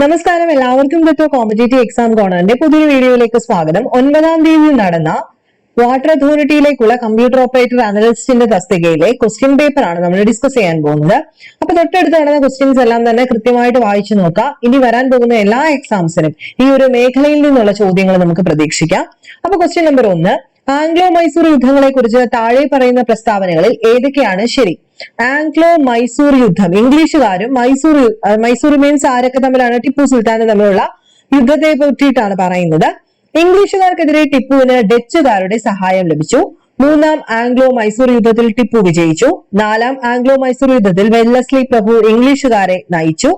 നമസ്കാരം. എല്ലാവർക്കും ദത്തോ competitive exam കോണറിന്റെ പുതിയ വീഡിയോയിലേക്ക് സ്വാഗതം. ഒൻപതാം തീയതി നടന്ന വാട്ടർ അതോറിറ്റിയിലേക്കുള്ള കമ്പ്യൂട്ടർ ഓപ്പറേറ്റർ അനലിസ്റ്റിന്റെ തസ്തികയിലെ ക്വസ്റ്റ്യൻ പേപ്പർ ആണ് നമ്മൾ ഡിസ്കസ് ചെയ്യാൻ പോകുന്നത്. അപ്പൊ തൊട്ടടുത്ത് നടന്ന ക്വസ്റ്റ്യൻസ് എല്ലാം തന്നെ കൃത്യമായിട്ട് വായിച്ചു നോക്കാം. ഇനി വരാൻ പോകുന്ന എല്ലാ എക്സാംസിനും ഈ ഒരു മേഖലയിൽ നിന്നുള്ള ചോദ്യങ്ങൾ നമുക്ക് പ്രതീക്ഷിക്കാം. അപ്പൊ ക്വസ്റ്റ്യൻ നമ്പർ ഒന്ന് ആംഗ്ലോ മൈസൂർ യുദ്ധങ്ങളെ കുറിച്ച് താഴെ പറയുന്ന പ്രസ്താവനകളിൽ ഏതൊക്കെയാണ് ശരി? ആംഗ്ലോ മൈസൂർ യുദ്ധം. ഇംഗ്ലീഷുകാരും മൈസൂർ മൈസൂർ മീൻസ് ആരൊക്കെ തമ്മിലാണ്? ടിപ്പു സുൽത്താനും തമ്മിലുള്ള യുദ്ധത്തെ പറ്റിയിട്ടാണ് പറയുന്നത്. ഇംഗ്ലീഷുകാർക്കെതിരെ ടിപ്പുവിന് ഡച്ചുകാരുടെ സഹായം ലഭിച്ചു. മൂന്നാം ആംഗ്ലോ മൈസൂർ യുദ്ധത്തിൽ ടിപ്പു വിജയിച്ചു. നാലാം ആംഗ്ലോ മൈസൂർ യുദ്ധത്തിൽ വെല്ലസ്ലി പ്രഭു ഇംഗ്ലീഷുകാരെ നയിച്ചു.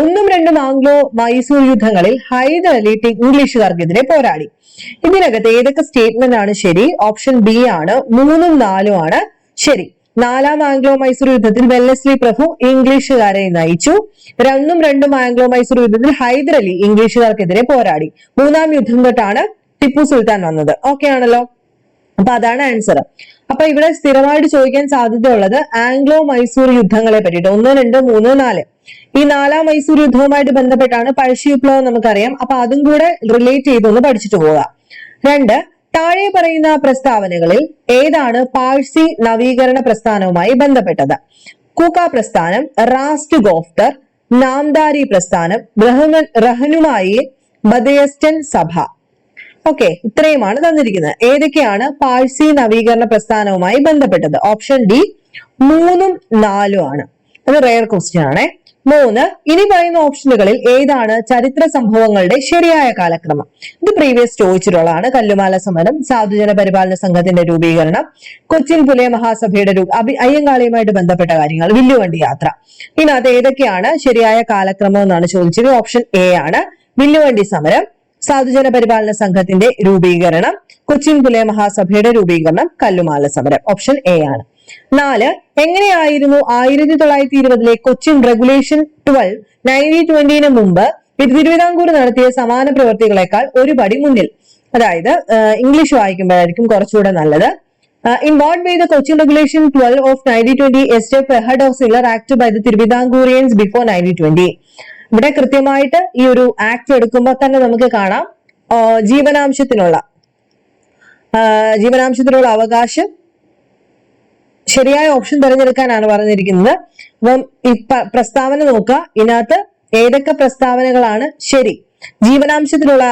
ഒന്നും രണ്ടും ആംഗ്ലോ മൈസൂർ യുദ്ധങ്ങളിൽ ഹൈദർ അലി ഇംഗ്ലീഷുകാർക്കെതിരെ പോരാടി. ഇതിനകത്ത് ഏതൊക്കെ സ്റ്റേറ്റ്മെന്റ് ആണ് ശരി? ഓപ്ഷൻ ബി ആണ്. മൂന്നും നാലും ആണ് ശരി. നാലാം ആംഗ്ലോ മൈസൂർ യുദ്ധത്തിൽ വെല്ലസ്ലി പ്രഭു ഇംഗ്ലീഷുകാരെ നയിച്ചു. രണ്ടും രണ്ടും ആംഗ്ലോ മൈസൂർ യുദ്ധത്തിൽ ഹൈദരലി ഇംഗ്ലീഷുകാർക്കെതിരെ പോരാടി. മൂന്നാം യുദ്ധം തൊട്ടാണ് ടിപ്പു സുൽത്താൻ വന്നത്. ഓക്കെ ആണല്ലോ? അപ്പൊ അതാണ് ആൻസർ അപ്പൊ ഇവിടെ സ്ഥിരമായിട്ട് ചോദിക്കാൻ സാധ്യതയുള്ളത് ആംഗ്ലോ മൈസൂർ യുദ്ധങ്ങളെ പറ്റിയിട്ട്. ഒന്ന് രണ്ട് മൂന്ന് നാല്. ഈ നാലാം മൈസൂർ യുദ്ധവുമായിട്ട് ബന്ധപ്പെട്ടാണ് പഴശ്ശി വിപ്ലവം നമുക്കറിയാം. അപ്പൊ അതും കൂടെ റിലേറ്റ് ചെയ്തൊന്ന് പഠിച്ചിട്ട് പോകാം. രണ്ട് താഴെ പറയുന്ന പ്രസ്താവനകളിൽ ഏതാണ് പാഴ്സി നവീകരണ പ്രസ്ഥാനവുമായി ബന്ധപ്പെട്ടത്? കൂക്ക പ്രസ്ഥാനം റാസ്റ്റ് ഗോഫ്തർ നാംദാരി പ്രസ്ഥാനം റഹനുമായി ബദയസ്റ്റൻ സഭ. ഓക്കെ ഇത്രയുമാണ് തന്നിരിക്കുന്നത്. ഏതൊക്കെയാണ് പാഴ്സി നവീകരണ പ്രസ്ഥാനവുമായി ബന്ധപ്പെട്ടത്? ഓപ്ഷൻ ഡി മൂന്നും നാലും ആണ്. അത് റെയർ ക്വസ്റ്റ്യൻ ആണ്. മൂന്ന് ഇനി പറയുന്ന ഓപ്ഷനുകളിൽ ഏതാണ് ചരിത്ര സംഭവങ്ങളുടെ ശരിയായ കാലക്രമം? ഇത് പ്രീവിയസ് ചോദിച്ചിട്ടുള്ളതാണ്. കല്ലുമാല സമരം സാധുജന പരിപാലന സംഘത്തിന്റെ രൂപീകരണം കൊച്ചിൻ പുലയ മഹാസഭയുടെ അയ്യങ്കാളിയുമായിട്ട് ബന്ധപ്പെട്ട കാര്യങ്ങൾ വില്ലുവണ്ടി യാത്ര. ഇതിനകത്ത് ഏതൊക്കെയാണ്? ശരിയായ കാലക്രമം എന്നാണ് ചോദിച്ചത്. ഓപ്ഷൻ എ ആണ്. വില്ലുവണ്ടി സമരം സാധുജന പരിപാലന സംഘത്തിന്റെ രൂപീകരണം കൊച്ചിൻ പുലയ മഹാസഭയുടെ രൂപീകരണം കല്ലുമാല സമരം. ഓപ്ഷൻ എ ആണ്. നാല് എങ്ങനെയായിരുന്നു ആയിരത്തി തൊള്ളായിരത്തി ഇരുപതിലെ കൊച്ചിൻ റെഗുലേഷൻ ട്വൽവ് നയന്റീൻ ട്വന്റിന് മുമ്പ് തിരുവിതാംകൂർ നടത്തിയ സമാന പ്രവർത്തികളെക്കാൾ ഒരു പടി മുന്നിൽ? അതായത് ഇംഗ്ലീഷ് വായിക്കുമ്പോഴായിരിക്കും കുറച്ചുകൂടെ നല്ലത്. In what way the Cochin regulation twelve of nineteen twenty step head of സിലർ act by the തിരുവിതാംകൂറിയൻസ് ബിഫോർ നയന്റീൻ ട്വന്റി. ഇവിടെ കൃത്യമായിട്ട് ഈ ഒരു ആക്ട് എടുക്കുമ്പോൾ തന്നെ നമുക്ക് കാണാം ജീവനാംശത്തിനുള്ള ജീവനാംശത്തിനുള്ള അവകാശം ശരിയായ ഓപ്ഷൻ തിരഞ്ഞെടുക്കാനാണ് പറഞ്ഞിരിക്കുന്നത്. അപ്പം ഈ പ്രസ്താവന നോക്കുക. ഇതിനകത്ത് ഏതൊക്കെ പ്രസ്താവനകളാണ് ശരി? ജീവനാംശത്തിലുള്ള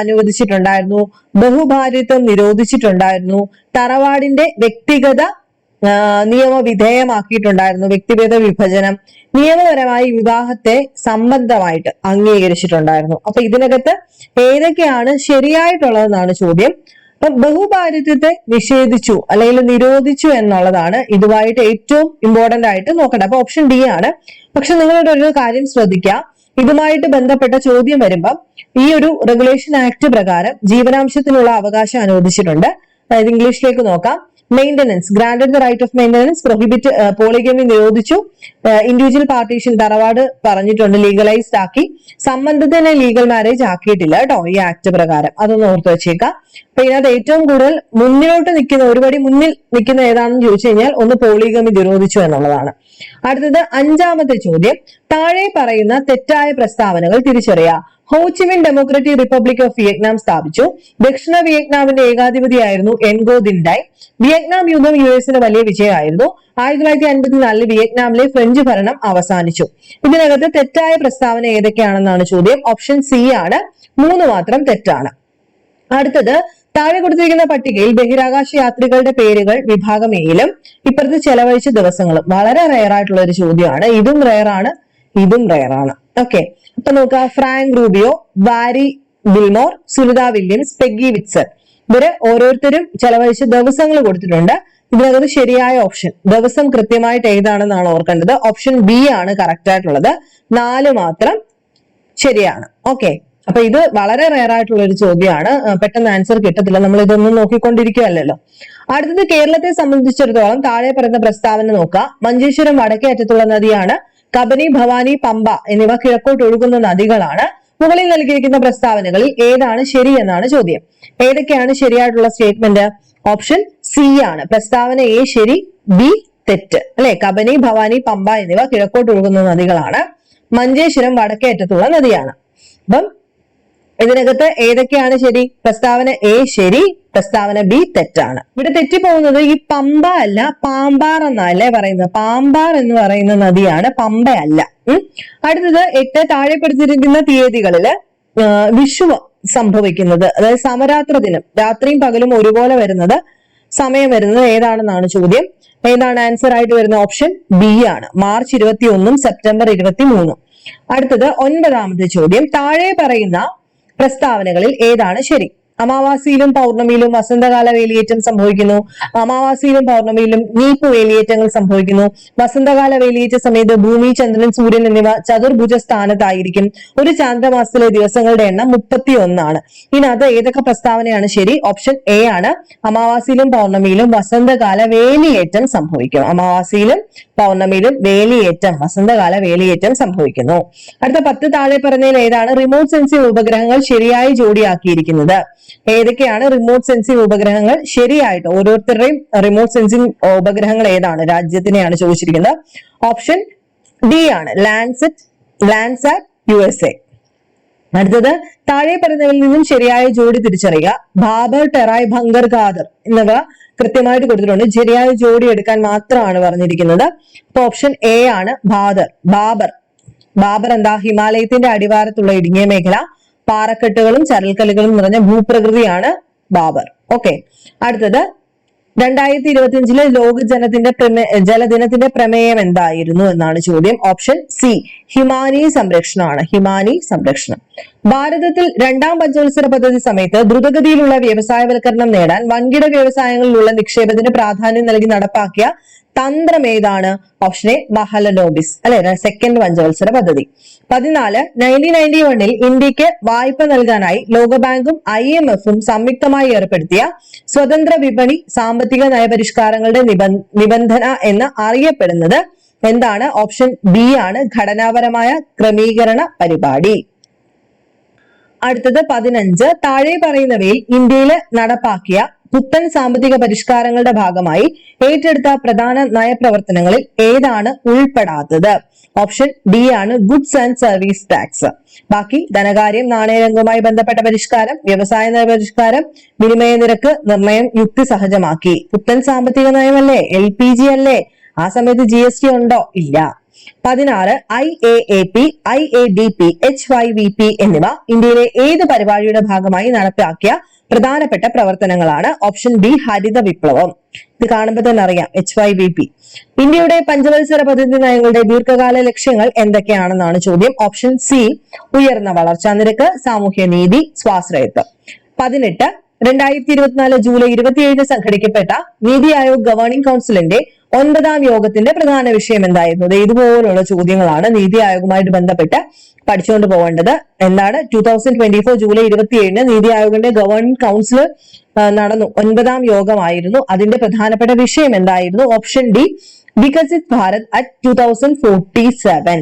അനുവദിച്ചിട്ടുണ്ടായിരുന്നു. ബഹുഭാര്യത്വം നിരോധിച്ചിട്ടുണ്ടായിരുന്നു. തറവാടിന്റെ വ്യക്തിഗത നിയമവിധേയമാക്കിയിട്ടുണ്ടായിരുന്നു. വ്യക്തിഗത വിഭജനം. നിയമപരമായി വിവാഹത്തെ സംബന്ധമായിട്ട് അംഗീകരിച്ചിട്ടുണ്ടായിരുന്നു. അപ്പൊ ഇതിനകത്ത് ഏതൊക്കെയാണ് ശരിയായിട്ടുള്ളതെന്നാണ് ചോദ്യം. അപ്പൊ ബഹുഭാരിത്വത്തെ നിഷേധിച്ചു അല്ലെങ്കിൽ നിരോധിച്ചു എന്നുള്ളതാണ് ഇതുമായിട്ട് ഏറ്റവും ഇമ്പോർട്ടന്റ് ആയിട്ട് നോക്കേണ്ടത്. അപ്പൊ ഓപ്ഷൻ ഡി ആണ്. പക്ഷെ നിങ്ങളുടെ ഒരു കാര്യം ശ്രദ്ധിക്കുക ഇതുമായിട്ട് ബന്ധപ്പെട്ട ചോദ്യം വരുമ്പം ഈ ഒരു റെഗുലേഷൻ ആക്ട് പ്രകാരം ജീവനാംശത്തിനുള്ള അവകാശം അനുവദിച്ചിട്ടുണ്ട്. അതായത് ഇംഗ്ലീഷിലേക്ക് നോക്കാം. Maintenance granted the right of maintenance prohibit polygamy നിരോധിച്ചു. ഇൻഡിവിജ്വൽ പാർട്ടീഷൻ തറവാട് പറഞ്ഞിട്ടുണ്ട് ലീഗലൈസ്ഡ് ആക്കി. സംബന്ധത്തിനെ ലീഗൽ മാരേജ് ആക്കിയിട്ടില്ല കേട്ടോ ഈ ആക്ട് പ്രകാരം. അതൊന്ന് ഓർത്ത് വെച്ചേക്കാം. അപ്പൊ ഇതിനകത്ത് ഏറ്റവും കൂടുതൽ മുന്നിലോട്ട് നിൽക്കുന്ന ഒരുപടി മുന്നിൽ നിൽക്കുന്ന ഏതാണെന്ന് ചോദിച്ചു കഴിഞ്ഞാൽ ഒന്ന് പോളിഗമി നിരോധിച്ചു എന്നുള്ളതാണ്. അടുത്തത് അഞ്ചാമത്തെ ചോദ്യം. താഴെ പറയുന്ന തെറ്റായ പ്രസ്താവനകൾ തിരിച്ചറിയുക. Ho Chi Minh democratic republic of Vietnam സ്ഥാപിച്ചു. ദക്ഷിണ വിയറ്റ്നാമിന്റെ ഏകാധിപതിയായിരുന്നു എൻഗോ ദിൻഡായ്. വിയറ്റ്നാം യുദ്ധം യു എസിന് വലിയ വിജയമായിരുന്നു. ആയിരത്തി തൊള്ളായിരത്തി അൻപത്തിനാലിൽ വിയറ്റ്നാമിലെ ഫ്രഞ്ച് ഭരണം അവസാനിച്ചു. ഇതിനകത്ത് തെറ്റായ പ്രസ്താവന ഏതൊക്കെയാണെന്നാണ് ചോദ്യം. ഓപ്ഷൻ സി ആണ്. മൂന്ന് മാത്രം തെറ്റാണ്. അടുത്തത് താഴെ കൊടുത്തിരിക്കുന്ന പട്ടികയിൽ ബഹിരാകാശ യാത്രികളുടെ പേരുകൾ വിഭാഗം എയിലും ഇപ്പുറത്ത് ചെലവഴിച്ച ദിവസങ്ങളും. വളരെ റയർ ആയിട്ടുള്ള ഒരു ചോദ്യമാണ്. ഇതും റയർ ആണ്. ഇതും റയർ ആണ്. ഓക്കെ അപ്പൊ നോക്കുക Frank Rubio Barry Wilmore Sunita Williams Peggy Whitson ഇവർ ഓരോരുത്തരും ചെലവഴിച്ച ദിവസങ്ങൾ കൊടുത്തിട്ടുണ്ട്. ഇതിനകത്ത് ശരിയായ ഓപ്ഷൻ ദിവസം കൃത്യമായിട്ട് ഏതാണെന്നാണ് ഓർക്കേണ്ടത്. ഓപ്ഷൻ ബി ആണ് കറക്റ്റ് ആയിട്ടുള്ളത്. നാല് മാത്രം ശരിയാണ്. ഓക്കെ അപ്പൊ ഇത് വളരെ റയർ ആയിട്ടുള്ള ഒരു ചോദ്യമാണ്. പെട്ടെന്ന് ആൻസർ കിട്ടത്തില്ല. നമ്മൾ ഇതൊന്നും നോക്കിക്കൊണ്ടിരിക്കുകയല്ലോ അടുത്തത് കേരളത്തെ സംബന്ധിച്ചിടത്തോളം താഴെ പറയുന്ന പ്രസ്താവന നോക്കുക മഞ്ചേശ്വരം വടക്കേ അറ്റത്തുള്ള നദിയാണ്. കബനി ഭവാനി പമ്പ എന്നിവ കിഴക്കോട്ട് ഒഴുകുന്ന നദികളാണ് മുകളിൽ നൽകിയിരിക്കുന്ന പ്രസ്താവനകളിൽ ഏതാണ് ശരി എന്നാണ് ചോദ്യം. ഏതൊക്കെയാണ് ശരിയായിട്ടുള്ള സ്റ്റേറ്റ്മെന്റ്? ഓപ്ഷൻ സി ആണ്. പ്രസ്താവന എ ശരി ബി തെറ്റ്. അല്ലെ? കബനി ഭവാനി പമ്പ എന്നിവ കിഴക്കോട്ട് ഒഴുകുന്ന നദികളാണ്. മഞ്ചേശ്വരം വടക്കേറ്റത്തുള്ള നദിയാണ്. അപ്പം ഇതിനകത്ത് ഏതൊക്കെയാണ് ശരി? പ്രസ്താവന എ ശരി പ്രസ്താവന ബി തെറ്റാണ്. ഇവിടെ തെറ്റിപ്പോകുന്നത് ഈ പമ്പ അല്ല പാമ്പാർ എന്നല്ലേ പറയുന്നത്. പാമ്പാർ എന്ന് പറയുന്ന നദിയാണ് പമ്പയല്ല അടുത്തത് എട്ട് താഴെപ്പെടുത്തിയിരിക്കുന്ന തീയതികളിൽ ആ, വിഷു സംഭവിക്കുന്നത്. അതായത് സമരാത്ര ദിനം. രാത്രിയും പകലും ഒരുപോലെ വരുന്നത് സമയം വരുന്നത് ഏതാണെന്നാണ് ചോദ്യം. ഏതാണ് ആൻസർ ആയിട്ട് വരുന്ന ഓപ്ഷൻ? ബി ആണ്. മാർച്ച് ഇരുപത്തി ഒന്നും സെപ്റ്റംബർ ഇരുപത്തി മൂന്നും അടുത്തത് ഒൻപതാമത്തെ ചോദ്യം. താഴെ പറയുന്ന പ്രസ്താവനകളിൽ ഏതാണ് ശരി? അമാവാസിയിലും പൗർണമിയിലും വസന്തകാല വേലിയേറ്റം സംഭവിക്കുന്നു. അമാവാസിയിലും പൗർണമിയിലും നീപ്പ് വേലിയേറ്റങ്ങൾ സംഭവിക്കുന്നു. വസന്തകാല വേലിയേറ്റ സമയത്ത് ഭൂമി ചന്ദ്രൻ സൂര്യൻ എന്നിവ ചതുർഭുജ സ്ഥാനത്തായിരിക്കും. ഒരു ചാന്ദ്രമാസത്തിലെ ദിവസങ്ങളുടെ എണ്ണം മുപ്പത്തി ഒന്നാണ് ഇതിനകത്ത് ഏതൊക്കെ പ്രസ്താവനയാണ്? ശരി ഓപ്ഷൻ എ ആണ്. അമാവാസിയിലും പൗർണമിയിലും വസന്തകാല വേലിയേറ്റം സംഭവിക്കും. അമാവാസിയിലും പൗർണമിയിലും വേലിയേറ്റം വസന്തകാല വേലിയേറ്റം സംഭവിക്കുന്നു. അടുത്ത പത്ത് താഴെ പറഞ്ഞതിൽ ഏതാണ്? റിമോട്ട് സെൻസിംഗ് ഉപഗ്രഹങ്ങൾ ശരിയായി ജോഡിയാക്കിയിരിക്കുന്നത്. ഏതൊക്കെയാണ് റിമോട്ട് സെൻസിംഗ് ഉപഗ്രഹങ്ങൾ? ശരിയായിട്ട് ഓരോരുത്തരുടെയും റിമോട്ട് സെൻസിംഗ് ഉപഗ്രഹങ്ങൾ ഏതാണ്? രാജ്യത്തിനെയാണ് ചോദിച്ചിരിക്കുന്നത്. ഓപ്ഷൻ ഡി ആണ്. Lancet Landsat U S A അടുത്തത് താഴെ പറയുന്നതിൽ നിന്നും ശരിയായ ജോഡി തിരിച്ചറിയുക. ബാബർ ടെറായ് ഭങ്കർ ഖാദർ എന്നിവ കൃത്യമായിട്ട് കൊടുത്തിട്ടുണ്ട്. ശരിയായ ജോഡി എടുക്കാൻ മാത്രമാണ് പറഞ്ഞിരിക്കുന്നത്. അപ്പൊ ഓപ്ഷൻ എ ആണ്. ബാദർ ബാബർ ബാബർ എന്താ? ഹിമാലയത്തിന്റെ അടിവാരത്തുള്ള ഇടുങ്ങിയ മേഖല. പാറക്കെട്ടുകളും ചരൽക്കല്ലുകളും നിറഞ്ഞ ഭൂപ്രകൃതിയാണ് ബാബർ. ഓക്കെ അടുത്തത് രണ്ടായിരത്തി ഇരുപത്തിയഞ്ചിലെ ലോക ജനത്തിന്റെ പ്രമേ ജലദിനത്തിന്റെ പ്രമേയം എന്തായിരുന്നു എന്നാണ് ചോദ്യം. ഓപ്ഷൻ സി ഹിമാനി സംരക്ഷണമാണ്. ഹിമാനി സംരക്ഷണം. ഭാരതത്തിൽ രണ്ടാം പഞ്ചവത്സര പദ്ധതി സമയത്ത് ദ്രുതഗതിയിലുള്ള വ്യവസായവൽക്കരണം നേടാൻ വൻകിട വ്യവസായങ്ങളിലുള്ള നിക്ഷേപത്തിന് പ്രാധാന്യം നൽകി നടപ്പാക്കിയ തന്ത്രം ഏതാണ്? ഓപ്ഷൻ എ മഹലനോബിസ് അല്ലെ? സെക്കൻഡ് പഞ്ചവത്സര പദ്ധതി. പതിനാല് നയന്റീൻ നയന്റി വണ്ണിൽ ഇന്ത്യയ്ക്ക് വായ്പ നൽകാനായി ലോകബാങ്കും ഐ എം എഫും സംയുക്തമായി ഏർപ്പെടുത്തിയ സ്വതന്ത്ര വിപണി സാമ്പത്തിക നയപരിഷ്കാരങ്ങളുടെ നിബന്ധ നിബന്ധന എന്ന് അറിയപ്പെടുന്നത് എന്താണ്? ഓപ്ഷൻ ബി ആണ് ഘടനാപരമായ ക്രമീകരണ പരിപാടി. അടുത്തത് പതിനഞ്ച് താഴെ പറയുന്നവയിൽ ഇന്ത്യയിൽ നടപ്പാക്കിയ പുത്തൻ സാമ്പത്തിക പരിഷ്കാരങ്ങളുടെ ഭാഗമായി ഏറ്റെടുത്ത പ്രധാന നയപ്രവർത്തനങ്ങളിൽ ഏതാണ് ഉൾപ്പെടാത്തത്? ഓപ്ഷൻ ഡി ആണ് ഗുഡ്സ് ആൻഡ് സർവീസ് ടാക്സ് ബാക്കി ധനകാര്യം നാണയരംഗവുമായി ബന്ധപ്പെട്ട പരിഷ്കാരം വ്യവസായ നയ പരിഷ്കാരം വിനിമയ നിരക്ക് നിർണയം യുക്തിസഹജമാക്കി പുത്തൻ സാമ്പത്തിക നയമല്ലേ? എൽ പി ജി അല്ലേ? ആ സമയത്ത് ജി എസ് ടി ഉണ്ടോ? ഇല്ല. പതിനാറ് I A A P I A D P H Y V P എന്നിവ ഇന്ത്യയിലെ ഏത് പരിപാടിയുടെ ഭാഗമായി നടപ്പാക്കിയ പ്രധാനപ്പെട്ട പ്രവർത്തനങ്ങളാണ് ഓപ്ഷൻ ബി ഹരിത വിപ്ലവം. ഇത് കാണുമ്പോൾ തന്നെ അറിയാം എച്ച് വൈ ബി പി ഇന്ത്യയുടെ പഞ്ചവത്സര പദ്ധതി നയങ്ങളുടെ ദീർഘകാല ലക്ഷ്യങ്ങൾ എന്തൊക്കെയാണെന്നാണ് ചോദ്യം. ഓപ്ഷൻ സി ഉയർന്ന വളർച്ചാ നിരക്ക് സാമൂഹ്യ നീതി സ്വാശ്രയത്വം. പതിനെട്ട് രണ്ടായിരത്തി ഇരുപത്തിനാല് ജൂലൈ ഇരുപത്തിയേഴിന് സംഘടിക്കപ്പെട്ട നീതി ആയോഗ് ഗവേണിംഗ് കൗൺസിലിന്റെ ഒൻപതാം യോഗത്തിന്റെ പ്രധാന വിഷയം എന്തായിരുന്നു? ഇതുപോലുള്ള ചോദ്യങ്ങളാണ് നീതി ആയോഗുമായിട്ട് ബന്ധപ്പെട്ട് പഠിച്ചുകൊണ്ട് പോകേണ്ടത്. എന്താണ്? Two thousand twenty four July ഇരുപത്തിയേഴിന് നീതി ആയോഗിന്റെ ഗവൺമെന്റ് കൗൺസിൽ നടന്നു. ഒൻപതാം യോഗമായിരുന്നു. അതിന്റെ പ്രധാനപ്പെട്ട വിഷയം എന്തായിരുന്നു? Option D Viksit Bharat at two thousand forty seven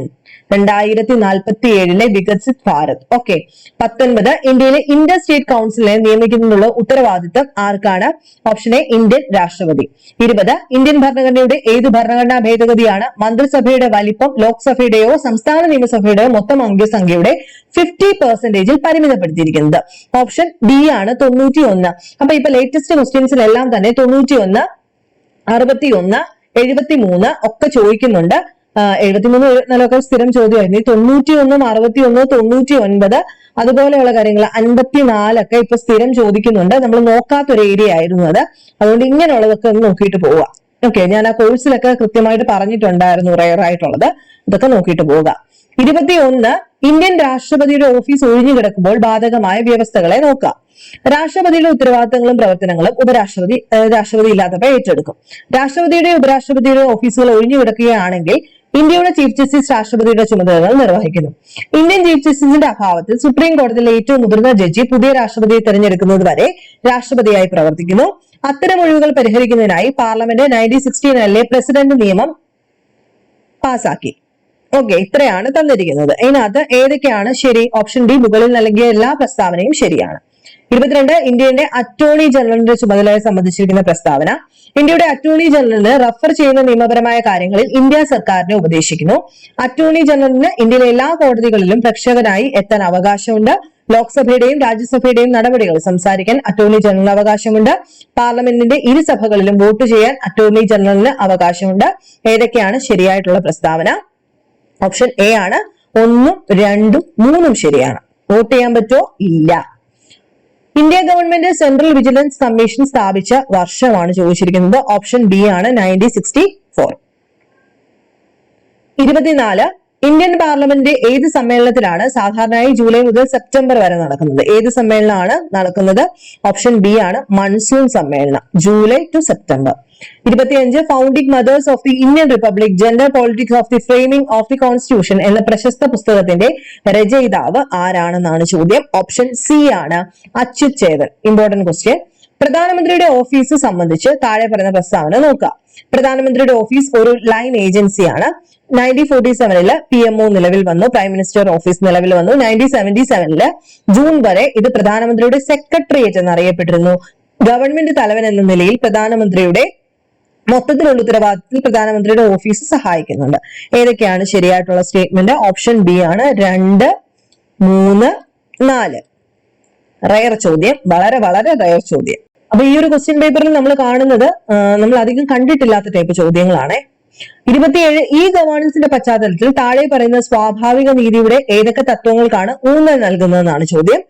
രണ്ടായിരത്തി നാൽപ്പത്തി ഏഴിലെ വികസിത് ഭാരത്. ഓക്കെ പത്തൊൻപത് ഇന്ത്യയിലെ ഇന്റർ സ്റ്റേറ്റ് കൗൺസിലിനെ നിയമിക്കുന്നതിനുള്ള ഉത്തരവാദിത്തം ആർക്കാണ്? ഓപ്ഷൻ എ ഇന്ത്യൻ രാഷ്ട്രപതി. ഇരുപത് ഇന്ത്യൻ ഭരണഘടനയുടെ ഏത് ഭരണഘടനാ ഭേദഗതിയാണ്? മന്ത്രിസഭയുടെ വലിപ്പം ലോക്സഭയുടെയോ സംസ്ഥാന നിയമസഭയുടെയോ മൊത്തം അംഗസംഖ്യയുടെ ഫിഫ്റ്റി പെർസെന്റേജിൽ പരിമിതപ്പെടുത്തിയിരിക്കുന്നത്. ഓപ്ഷൻ ഡി ആണ് തൊണ്ണൂറ്റി ഒന്ന് അപ്പൊ ഇപ്പൊ ലേറ്റസ്റ്റ് ക്വസ്റ്റ്യൻസിലെല്ലാം തന്നെ തൊണ്ണൂറ്റി ഒന്ന് അറുപത്തി ഒന്ന് എഴുപത്തി മൂന്ന് ഒക്കെ ചോദിക്കുന്നുണ്ട്. എഴുപത്തിമൂന്ന് എഴുപത്തിനാലൊക്കെ സ്ഥിരം ചോദ്യമായിരുന്നു ഈ തൊണ്ണൂറ്റി ഒന്നും അറുപത്തി ഒന്ന് തൊണ്ണൂറ്റി ഒൻപത് അതുപോലെയുള്ള കാര്യങ്ങൾ അൻപത്തിനാലൊക്കെ ഇപ്പൊ സ്ഥിരം ചോദിക്കുന്നുണ്ട്. നമ്മൾ നോക്കാത്തൊരു ഏരിയ ആയിരുന്നു അത്. അതുകൊണ്ട് ഇങ്ങനെയുള്ളതൊക്കെ ഒന്ന് നോക്കിയിട്ട് പോവുക. ഓക്കെ ഞാൻ ആ കോഴ്സിലൊക്കെ കൃത്യമായിട്ട് പറഞ്ഞിട്ടുണ്ടായിരുന്നു റയർ ആയിട്ടുള്ളത്. ഇതൊക്കെ നോക്കിയിട്ട് പോവുക. ഇരുപത്തി ഒന്ന് ഇന്ത്യൻ രാഷ്ട്രപതിയുടെ ഓഫീസ് ഒഴിഞ്ഞു കിടക്കുമ്പോൾ ബാധകമായ വ്യവസ്ഥകളെ നോക്കുക. രാഷ്ട്രപതിയുടെ ഉത്തരവാദിത്തങ്ങളും പ്രവർത്തനങ്ങളും ഉപരാഷ്ട്രപതി രാഷ്ട്രപതി ഇല്ലാത്തപ്പോൾ ഏറ്റെടുക്കും. രാഷ്ട്രപതിയുടെ ഉപരാഷ്ട്രപതിയുടെ ഓഫീസുകൾ ഒഴിഞ്ഞു കിടക്കുകയാണെങ്കിൽ ഇന്ത്യയുടെ ചീഫ് ജസ്റ്റിസ് രാഷ്ട്രപതിയുടെ ചുമതലകൾ നിർവഹിക്കുന്നു. ഇന്ത്യൻ ചീഫ് ജസ്റ്റിസിന്റെ അഭാവത്തിൽ സുപ്രീം കോടതിയിലെ ഏറ്റവും മുതിർന്ന ജഡ്ജി പുതിയ രാഷ്ട്രപതിയെ തെരഞ്ഞെടുക്കുന്നത് വരെ രാഷ്ട്രപതിയായി പ്രവർത്തിക്കുന്നു. അത്തരം ഒഴിവുകൾ പരിഹരിക്കുന്നതിനായി പാർലമെന്റ് നയന്റീൻ സിക്സ്റ്റി നയനിലെ പ്രസിഡന്റ് നിയമം പാസാക്കി. ഓക്കെ ഇത്രയാണ് തന്നിരിക്കുന്നത്. ഇതിനകത്ത് ഏതൊക്കെയാണ് ശരി ഓപ്ഷൻ ഡി മുകളിൽ നൽകിയ എല്ലാ പ്രസ്താവനയും ശരിയാണ്. ഇരുപത്തിരണ്ട് ഇന്ത്യയുടെ അറ്റോർണി ജനറലിന്റെ ചുമതലയെ സംബന്ധിച്ചിരിക്കുന്ന പ്രസ്താവന. ഇന്ത്യയുടെ അറ്റോർണി ജനറലിന് റഫർ ചെയ്യുന്ന നിയമപരമായ കാര്യങ്ങളിൽ ഇന്ത്യ സർക്കാരിനെ ഉപദേശിക്കുന്നു. അറ്റോർണി ജനറലിന് ഇന്ത്യയിലെ എല്ലാ കോടതികളിലും പ്രക്ഷകനായി എത്താൻ അവകാശമുണ്ട്. ലോക്സഭയുടെയും രാജ്യസഭയുടെയും നടപടികൾ സംസാരിക്കാൻ അറ്റോർണി ജനറലിന് അവകാശമുണ്ട്. പാർലമെന്റിന്റെ ഇരു സഭകളിലും വോട്ട് ചെയ്യാൻ അറ്റോർണി ജനറലിന് അവകാശമുണ്ട്. ഏതൊക്കെയാണ് ശരിയായിട്ടുള്ള പ്രസ്താവന? ഓപ്ഷൻ എ ആണ്. ഒന്നും രണ്ടും മൂന്നും ശരിയാണ്. വോട്ട് ചെയ്യാൻ പറ്റുമോ? ഇല്ല. India government central vigilance commission സ്ഥാപിച്ച വർഷമാണ് ചോദിച്ചിരിക്കുന്നത്. ഓപ്ഷൻ ബി ആണ് നയന്റീൻ സിക്സ്റ്റി ഫോർ. ഇരുപത്തിനാല് ഇന്ത്യൻ പാർലമെന്റ് ഏത് സമ്മേളനത്തിലാണ് സാധാരണയായി ജൂലൈ മുതൽ സെപ്റ്റംബർ വരെ നടക്കുന്നത്? ഏത് സമ്മേളനമാണ് നടക്കുന്നത്? ഓപ്ഷൻ ബി ആണ് മൺസൂൺ സമ്മേളനം ജൂലൈ ടു സെപ്റ്റംബർ. ഇരുപത്തിയഞ്ച് founding mothers of the Indian republic gender politics of the framing of the constitution എന്ന പ്രശസ്ത പുസ്തകത്തിന്റെ രചയിതാവ് ആരാണെന്നാണ് ചോദ്യം? ഓപ്ഷൻ സി ആണ് അച്യുത് ചേതൻ. ഇമ്പോർട്ടന്റ് ക്വസ്റ്റ്യൻ പ്രധാനമന്ത്രിയുടെ ഓഫീസ് സംബന്ധിച്ച് താഴെ പറയുന്ന പ്രസ്താവന നോക്കുക. പ്രധാനമന്ത്രിയുടെ ഓഫീസ് ഒരു ലൈൻ ഏജൻസിയാണ്. നയന്റീൻ ഫോർട്ടി സെവനിൽ പി എംഒ നിലവിൽ വന്നു പ്രൈം മിനിസ്റ്റർ ഓഫീസ് നിലവിൽ വന്നു. നയന്റീൻ സെവന്റി സെവനിൽ ജൂൺ വരെ ഇത് പ്രധാനമന്ത്രിയുടെ സെക്രട്ടേറിയറ്റ് എന്നറിയപ്പെട്ടിരുന്നു. ഗവൺമെന്റ് തലവൻ എന്ന നിലയിൽ പ്രധാനമന്ത്രിയുടെ മൊത്തത്തിലുള്ള ഉത്തരവാദിത്തത്തിൽ പ്രധാനമന്ത്രിയുടെ ഓഫീസ് സഹായിക്കുന്നുണ്ട്. ഏതൊക്കെയാണ് ശരിയായിട്ടുള്ള സ്റ്റേറ്റ്മെന്റ്? ഓപ്ഷൻ ബി ആണ് രണ്ട് മൂന്ന് നാല്. റയർ ചോദ്യം. വളരെ വളരെ റയർ ചോദ്യം. അപ്പൊ ഈ ഒരു ക്വസ്റ്റ്യൻ പേപ്പറിൽ നമ്മൾ കാണുന്നത് നമ്മൾ അധികം കണ്ടിട്ടില്ലാത്ത ടൈപ്പ് ചോദ്യങ്ങളാണ്. ഇരുപത്തിയേഴ് ഈ ഗവേണൻസിന്റെ പശ്ചാത്തലത്തിൽ താഴെ പറയുന്ന സ്വാഭാവിക നീതിയുടെ ഏതൊക്കെ തത്വങ്ങൾക്കാണ് ഊന്നൽ നൽകുന്നതെന്നാണ് ചോദ്യം.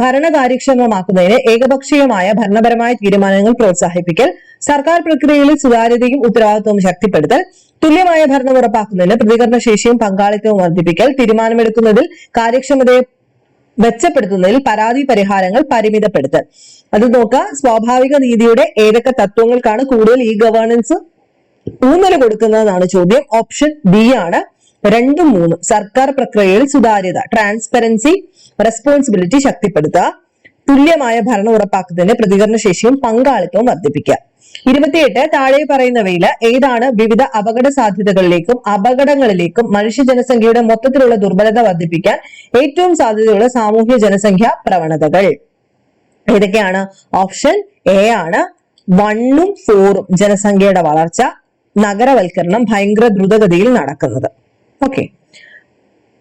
ഭരണ കാര്യക്ഷമമാക്കുന്നതിന് ഏകപക്ഷീയമായ ഭരണപരമായ തീരുമാനങ്ങൾ പ്രോത്സാഹിപ്പിക്കൽ സർക്കാർ പ്രക്രിയകളിൽ സുതാര്യതയും ഉത്തരവാദിത്വവും ശക്തിപ്പെടുത്തൽ തുല്യമായ ഭരണം ഉറപ്പാക്കുന്നതിന് പ്രതികരണശേഷിയും പങ്കാളിത്തവും വർദ്ധിപ്പിക്കൽ തീരുമാനമെടുക്കുന്നതിൽ കാര്യക്ഷമതയെ മെച്ചപ്പെടുത്തുന്നതിൽ പരാതി പരിഹാരങ്ങൾ പരിമിതപ്പെടുത്തൽ. അത് നോക്കുക സ്വാഭാവിക നീതിയുടെ ഏതൊക്കെ തത്വങ്ങൾക്കാണ് കൂടുതൽ ഈ ഗവേണൻസ് ഊന്നൽ കൊടുക്കുന്നതെന്നാണ് ചോദ്യം. ഓപ്ഷൻ ബി ആണ്. രണ്ടും മൂന്നും. സർക്കാർ പ്രക്രിയയിൽ സുതാര്യത ട്രാൻസ്പെറൻസി റെസ്പോൺസിബിലിറ്റി ശക്തിപ്പെടുത്തുക. തുല്യമായ ഭരണം ഉറപ്പാക്കുന്നതിന് പ്രതികരണ ശേഷിയും പങ്കാളിത്തവും വർദ്ധിപ്പിക്കുക. ഇരുപത്തിയെട്ട് താഴെ പറയുന്നവയിൽ ഏതാണ് വിവിധ അപകട സാധ്യതകളിലേക്കും അപകടങ്ങളിലേക്കും മനുഷ്യ ജനസംഖ്യയുടെ മൊത്തത്തിലുള്ള ദുർബലത വർദ്ധിപ്പിക്കാൻ ഏറ്റവും സാധ്യതയുള്ള സാമൂഹ്യ ജനസംഖ്യാ പ്രവണതകൾ? ഏതൊക്കെയാണ്? ഓപ്ഷൻ എ ആണ് വണ്ണും ഫോറും ജനസംഖ്യയുടെ വളർച്ച നഗരവൽക്കരണം ഭയങ്കര ദ്രുതഗതിയിൽ നടക്കുന്നത്. ഓക്കെ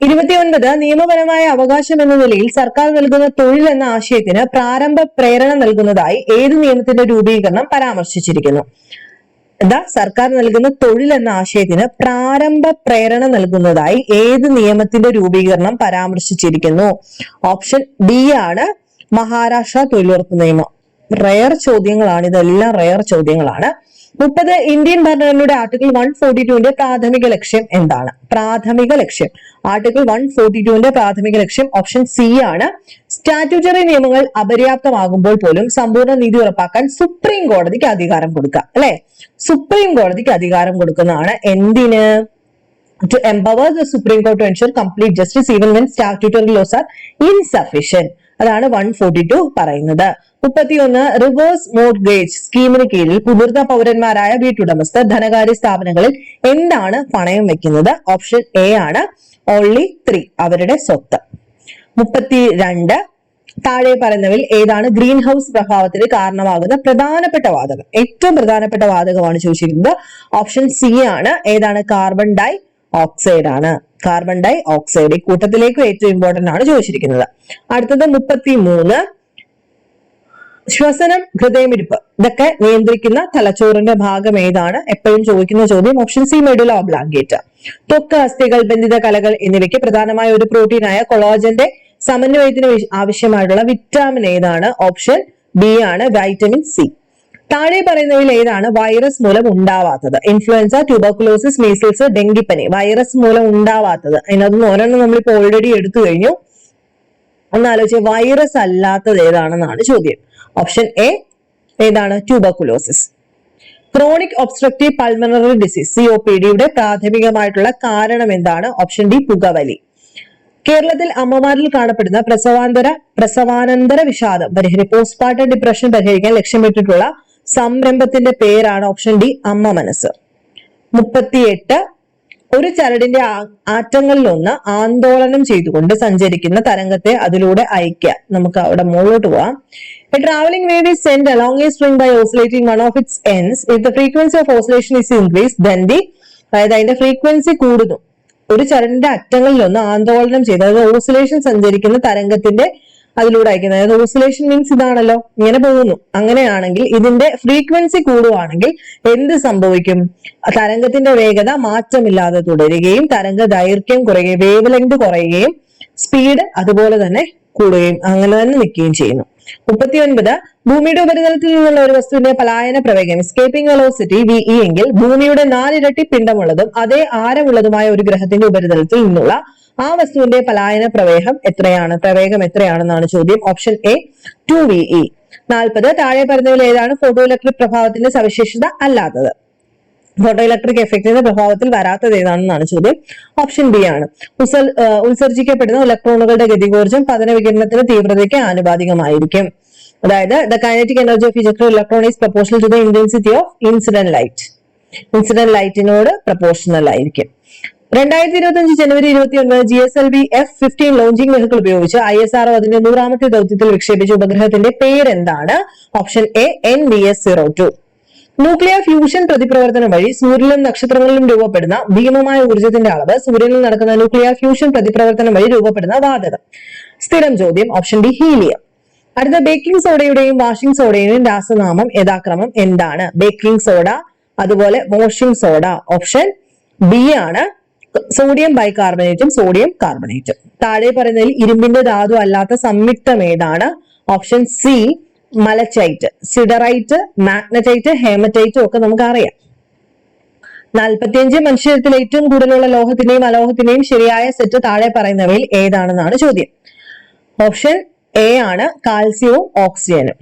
ഇരുപത്തിയൊൻപത് നിയമപരമായ അവകാശം എന്ന നിലയിൽ സർക്കാർ നൽകുന്ന തൊഴിൽ എന്ന ആശയത്തിന് പ്രാരംഭ പ്രേരണ നൽകുന്നതായി ഏത് നിയമത്തിന്റെ രൂപീകരണം പരാമർശിച്ചിരിക്കുന്നു? എന്താ സർക്കാർ നൽകുന്ന തൊഴിൽ എന്ന ആശയത്തിന് പ്രാരംഭ പ്രേരണ നൽകുന്നതായി ഏത് നിയമത്തിന്റെ രൂപീകരണം പരാമർശിച്ചിരിക്കുന്നു? ഓപ്ഷൻ ഡി ആണ് മഹാരാഷ്ട്ര തൊഴിലുറപ്പ് നിയമം. റയർ ചോദ്യങ്ങളാണ് ഇതെല്ലാം റയർ ചോദ്യങ്ങളാണ്. മുപ്പത് ഇന്ത്യൻ ഭരണഘടനയുടെ ആർട്ടിക്കിൾ വൺ ഫോർട്ടി ടുവിന്റെ പ്രാഥമിക ലക്ഷ്യം എന്താണ്? പ്രാഥമിക ലക്ഷ്യം. ആർട്ടിക്കിൾ വൺ ഫോർട്ടി ടുവിന്റെ പ്രാഥമിക ലക്ഷ്യം ഓപ്ഷൻ സി ആണ്. സ്റ്റാറ്റ്യൂട്ടറി നിയമങ്ങൾ അപര്യാപ്തമാകുമ്പോൾ പോലും സമ്പൂർണ നീതി ഉറപ്പാക്കാൻ സുപ്രീം കോടതിക്ക് അധികാരം കൊടുക്കുക അല്ലെ? സുപ്രീം കോടതിക്ക് അധികാരം കൊടുക്കുന്നതാണ് എന്തിന്? To empower the supreme court to ensure complete justice even when statutory laws are insufficient. അതാണ് വൺ ഫോർട്ടി ടു പറയുന്നത്. മുപ്പത്തിയൊന്ന് റിവേഴ്സ് മോർഗേജ് സ്കീമിന് കീഴിൽ മുതിർന്ന പൗരന്മാരായ വീട്ടുടമസ്ഥർ ധനകാര്യ സ്ഥാപനങ്ങളിൽ എന്താണ് പണയം വെക്കുന്നത്? ഓപ്ഷൻ എ ആണ് ഓൺലി ത്രീ അവരുടെ സ്വത്ത്. മുപ്പത്തി രണ്ട് താഴെ പറയുന്നവയിൽ ഏതാണ് ഗ്രീൻ ഹൗസ് പ്രഭാവത്തിന് കാരണമാകുന്ന പ്രധാനപ്പെട്ട വാതകം? ഏറ്റവും പ്രധാനപ്പെട്ട വാതകമാണ് ചോദിച്ചിരിക്കുന്നത്. ഓപ്ഷൻ സി ആണ്. ഏതാണ് കാർബൺ ഡൈ ഓക്സൈഡ് ആണ്. കാർബൺ ഡൈ ഓക്സൈഡ് ഈ കൂട്ടത്തിലേക്ക് ഏറ്റവും ഇമ്പോർട്ടന്റ് ആണ് ചോദിച്ചിരിക്കുന്നത്. അടുത്തത് മുപ്പത്തി മൂന്ന് ശ്വസനം ഹൃദയമിടിപ്പ് ഇതൊക്കെ നിയന്ത്രിക്കുന്ന തലച്ചോറിന്റെ ഭാഗം ഏതാണ്? എപ്പോഴും ചോദിക്കുന്ന ചോദ്യം ഓപ്ഷൻ സി മെഡുല ഓബ്ലാങ്കേറ്റ് ത്വക്ക് അസ്ഥികൾ ബന്ധിത കലകൾ എന്നിവയ്ക്ക് പ്രധാനമായ ഒരു പ്രോട്ടീനായ കൊളോജന്റെ സമന്വയത്തിന് വിശ- ആവശ്യമായിട്ടുള്ള വിറ്റാമിൻ ഏതാണ്? ഓപ്ഷൻ ബി ആണ് വൈറ്റമിൻ സി താഴെ പറയുന്നതിൽ ഏതാണ് വൈറസ് മൂലം ഉണ്ടാവാത്തത്? ഇൻഫ്ലുവൻസ ട്യൂബർക്കുലോസിസ് മീസിൽസ് ഡെങ്കിപ്പനി വൈറസ് മൂലം ഉണ്ടാവാത്തത്. അതിനകത്തുനിന്ന് ഒരെണ്ണം നമ്മളിപ്പോ ഓൾറെഡി എടുത്തു കഴിഞ്ഞു. ഒന്ന് ആലോചിച്ച് വൈറസ് അല്ലാത്തത് ഏതാണെന്നാണ് ചോദ്യം. ഓപ്ഷൻ എ ഏതാണ്? Tuberculosis chronic obstructive pulmonary disease C O P ഡിയുടെ പ്രാഥമികമായിട്ടുള്ള കാരണം എന്താണ്? ഓപ്ഷൻ ഡി പുകവലി. കേരളത്തിൽ അമ്മമാരിൽ കാണപ്പെടുന്ന പ്രസവാന്തര പ്രസവാനന്തര വിഷാദം പരിഹരി പോസ്റ്റ്മോർട്ടം ഡിപ്രഷൻ പരിഹരിക്കാൻ ലക്ഷ്യമിട്ടിട്ടുള്ള സംരംഭത്തിന്റെ പേരാണ് ഓപ്ഷൻ ഡി അമ്മ മനസ്സ്. മുപ്പത്തിയെട്ട് ഒരു ചരടിന്റെ ആറ്റങ്ങളിൽ ഒന്ന് ആന്തോളനം ചെയ്തുകൊണ്ട് സഞ്ചരിക്കുന്ന തരംഗത്തെ അതിലൂടെ അയക്കുക നമുക്ക് അവിടെ മുകളിലോട്ട് പോവാം. A travelling wave is send along a string by oscillating one of its ends if the frequency of oscillation is increase then the അതായത് അതിന്റെ ഫ്രീക്വൻസി കൂടുന്നു. ഒരു ചരടിന്റെ അറ്റങ്ങളിൽ ഒന്ന് ആന്തോളനം ചെയ്ത് അതായത് ഓസിലേഷൻ സഞ്ചരിക്കുന്ന തരംഗത്തിന്റെ അതിലൂടെ അയക്കുന്നത്. അതായത് ഓസിലേഷൻ മീൻസ് ഇതാണല്ലോ ഇങ്ങനെ പോകുന്നു. അങ്ങനെയാണെങ്കിൽ ഇതിന്റെ ഫ്രീക്വൻസി കൂടുവാണെങ്കിൽ എന്ത് സംഭവിക്കും? തരംഗത്തിന്റെ വേഗത മാറ്റമില്ലാതെ തുടരുകയും തരംഗ ദൈർഘ്യം കുറയുകയും വേവ് ലെങ്ത് കുറയുകയും സ്പീഡ് അതുപോലെ തന്നെ കൂടുകയും അങ്ങനെ തന്നെ നിൽക്കുകയും ചെയ്യുന്നു. മുപ്പത്തി ഒൻപത് ഭൂമിയുടെ ഉപരിതലത്തിൽ നിന്നുള്ള ഒരു വസ്തുവിന്റെ പലായന പ്രവേഗം എസ്കേപ്പിംഗ് വെലോസിറ്റി വി ഇ എങ്കിൽ ഭൂമിയുടെ നാലിരട്ടി പിണ്ടമുള്ളതും അതേ ആരമുള്ളതുമായ ഒരു ഗ്രഹത്തിന്റെ ഉപരിതലത്തിൽ നിന്നുള്ള ആ വസ്തുവിന്റെ പലായന പ്രവേഹം എത്രയാണ്? പ്രവേഗം എത്രയാണെന്നാണ് ചോദ്യം. Option A two V E നാൽപ്പത്. താഴെ പറഞ്ഞതിൽ ഏതാണ്? ഫോട്ടോ ഇലക്ട്രിക് പ്രഭാവത്തിന്റെ സവിശേഷത അല്ലാത്തത്. ഫോട്ടോ ഇലക്ട്രിക് എഫക്റ്റിന്റെ പ്രഭാവത്തിൽ വരാത്തത് ഏതാണെന്നാണ് ചോദ്യം. ഓപ്ഷൻ ബി ആണ്. ഉത്സർജിക്കപ്പെടുന്ന ഇലക്ട്രോണുകളുടെ ഗതികോർജം പതന വികിരണത്തിന്റെ തീവ്രതയ്ക്ക് ആനുപാതികമായിരിക്കും. അതായത് the kinetic energy of ejecter electron is proportional to the intensity of incident light incident ലൈറ്റിനോട് proportional ആയിരിക്കും. രണ്ടായിരത്തി ഇരുപത്തി അഞ്ച് ജനുവരി ഇരുപത്തി ഒൻപത് G S L V F fifteen launching vehicle ഉപയോഗിച്ച് ഐ എസ് ആർ അതിന്റെ നൂറാമത്തെ ദൗത്യത്തിൽ വിക്ഷേപിച്ച ഉപഗ്രഹത്തിന്റെ പേര് എന്താണ് option A N V S zero two nuclear fusion പ്രതിപ്രവർത്തനം വഴി സൂര്യനിലും നക്ഷത്രങ്ങളിലും രൂപപ്പെടുന്ന ഭീമമായ ഊർജത്തിന്റെ അളവ് സൂര്യനിൽ നടക്കുന്ന ന്യൂക്ലിയർ ഫ്യൂഷൻ പ്രതിപ്രവർത്തനം വഴി രൂപപ്പെടുന്ന വാതകം. സ്ഥിരം ചോദ്യം ഓപ്ഷൻ ഡി ഹീലിയം അടുത്ത ബേക്കിംഗ് സോഡയുടെയും വാഷിംഗ് സോഡയുടെയും രാസനാമം യഥാക്രമം എന്താണ്? ബേക്കിംഗ് സോഡ അതുപോലെ വാഷിംഗ് സോഡ ഓപ്ഷൻ ബി ആണ് സോഡിയം ബൈകാർബണേറ്റും സോഡിയം കാർബണേറ്റും താഴെ പറയുന്നതിൽ ഇരുമ്പിന്റെ ധാതു അല്ലാത്ത സംയുക്തം ഏതാണ്? Option C malachite siderite magnetite ഹേമറ്റൈറ്റും ഒക്കെ നമുക്ക് അറിയാം നാൽപ്പത്തിയഞ്ച് മനുഷ്യത്തിൽ ഏറ്റവും കൂടുതലുള്ള ലോഹത്തിന്റെയും അലോഹത്തിന്റെയും ശരിയായ സെറ്റ് താഴെ പറയുന്നവയിൽ ഏതാണെന്നാണ് ചോദ്യം. ഓപ്ഷൻ എ ആണ് കാൽസ്യവും ഓക്സിജനും.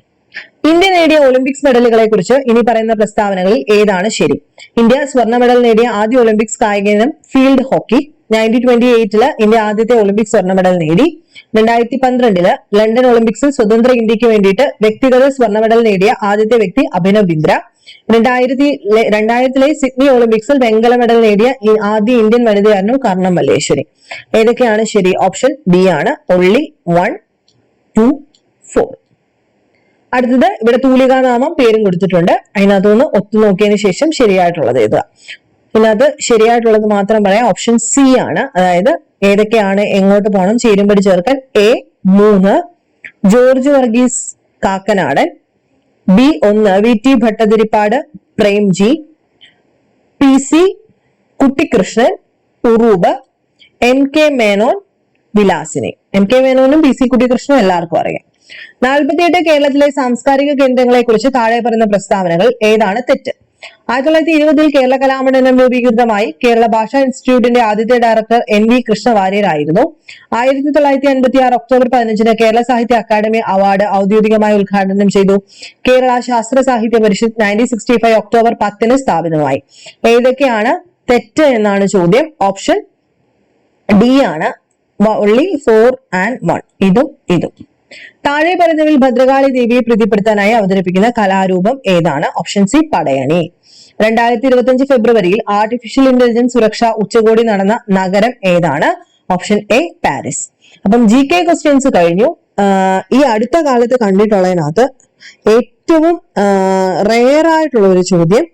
ഇന്ത്യ നേടിയ ഒളിമ്പിക്സ് മെഡലുകളെ കുറിച്ച് ഇനി പറയുന്ന പ്രസ്താവനകളിൽ ഏതാണ് ശരി? ഇന്ത്യ സ്വർണ മെഡൽ നേടിയ ആദ്യ ഒളിമ്പിക്സ് കായിക ഇനം ഫീൽഡ് ഹോക്കി. നയന്റീൻ ട്വന്റി എയ്റ്റിൽ ഇന്ത്യ ആദ്യത്തെ ഒളിമ്പിക്സ് സ്വർണ മെഡൽ നേടി. രണ്ടായിരത്തി പന്ത്രണ്ടിൽ ലണ്ടൻ ഒളിമ്പിക്സിൽ സ്വതന്ത്ര ഇന്ത്യയ്ക്ക് വേണ്ടിയിട്ട് വ്യക്തിഗത സ്വർണ മെഡൽ നേടിയ ആദ്യത്തെ വ്യക്തി അഭിനവ് ബിന്ദ്ര. രണ്ടായിരത്തി രണ്ടായിരത്തിലെ സിഡ്നി ഒളിമ്പിക്സിൽ വെങ്കല മെഡൽ നേടിയ ആദ്യ ഇന്ത്യൻ വനിതയായിരുന്നു കർണം മല്ലേശ്വരി. ഏതൊക്കെയാണ് ശരി? ഓപ്ഷൻ ബി ആണ് ഒള്ളി വൺ ടു ഫോർ. അടുത്തത് ഇവിടെ തൂലികാനാമം പേരും കൊടുത്തിട്ടുണ്ട്. അതിനകത്തുനിന്ന് ഒത്തു നോക്കിയതിനു ശേഷം ശരിയായിട്ടുള്ളത് എഴുതുക. ഇതിനകത്ത് ശരിയായിട്ടുള്ളത് മാത്രം പറയാം. ഓപ്ഷൻ സി ആണ്. അതായത് ഏതൊക്കെയാണ് എങ്ങോട്ട് പോകണം ചേരുമ്പടി ചേർക്കൽ എ മൂന്ന്. ജോർജ് വർഗീസ് കാക്കനാടൻ. ബി ഒന്ന്. V. T. Bhattathiripad Premji. P C Kuttikrishnan Uroob. M K Menon Vilasini. M K മേനോനും പി സി കുട്ടിക്കൃഷ്ണനും എല്ലാവർക്കും അറിയാം. നാൽപ്പത്തിയെട്ട് കേരളത്തിലെ സാംസ്കാരിക കേന്ദ്രങ്ങളെ കുറിച്ച് താഴെ പറയുന്ന പ്രസ്താവനകൾ ഏതാണ് തെറ്റ്? ആയിരത്തി തൊള്ളായിരത്തി ഇരുപതിൽ കേരള കലാമണ്ഡലം രൂപീകൃതമായി കേരള ഭാഷാ ഇൻസ്റ്റിറ്റ്യൂട്ടിന്റെ ആദ്യത്തെ ഡയറക്ടർ എൻ വി കൃഷ്ണവാര്യരായിരുന്നു. ആയിരത്തി തൊള്ളായിരത്തി അൻപത്തി ആറ് ഒക്ടോബർ പതിനഞ്ചിന് കേരള സാഹിത്യ അക്കാദമി അവാർഡ് ഔദ്യോഗികമായി ഉദ്ഘാടനം ചെയ്തു. Kerala Sasthra Sahithya Parishad nineteen sixty five October പത്തിന് സ്ഥാപിതമായി. ഏതൊക്കെയാണ് തെറ്റ് എന്നാണ് ചോദ്യം. ഓപ്ഷൻ ഡി ആണ്. ഓൺലി ഫോർ ആൻഡ് വൺ ഇതും ഇതും. താഴെ പറഞ്ഞതിൽ ഭദ്രകാളി ദേവിയെ പ്രീതിപ്പെടുത്താനായി അവതരിപ്പിക്കുന്ന കലാരൂപം ഏതാണ്? Option C Padayani. രണ്ടായിരത്തി ഇരുപത്തിയഞ്ച് ഫെബ്രുവരിയിൽ ആർട്ടിഫിഷ്യൽ ഇന്റലിജൻസ് സുരക്ഷാ ഉച്ചകോടി നടന്ന നഗരം ഏതാണ്? ഓപ്ഷൻ എ പാരീസ് അപ്പം ജി കെ ക്വസ്റ്റ്യൻസ് കഴിഞ്ഞു. ഈ അടുത്ത കാലത്ത് കണ്ടിട്ടുള്ളതിനകത്ത് ഏറ്റവും റെയർ ആയിട്ടുള്ള ഒരു ചോദ്യം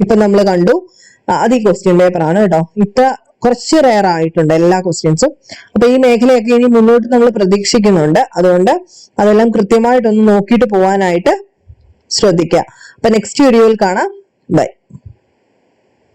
ഇപ്പൊ നമ്മൾ കണ്ടു. അത് ഈ ക്വസ്റ്റ്യൻ പേപ്പർ ആണ് കേട്ടോ. ഇത്ര കുറച്ച് റെയർ ആയിട്ടുണ്ട് എല്ലാ ക്വസ്റ്റ്യൻസും അപ്പൊ ഈ മേഖലയൊക്കെ ഇനി മുന്നോട്ട് നമ്മൾ പ്രതീക്ഷിക്കുന്നുണ്ട്. അതുകൊണ്ട് അതെല്ലാം കൃത്യമായിട്ടൊന്ന് നോക്കിയിട്ട് പോകാനായിട്ട് ശ്രദ്ധിക്കുക അപ്പൊ നെക്സ്റ്റ് വീഡിയോയിൽ കാണാം. ബൈ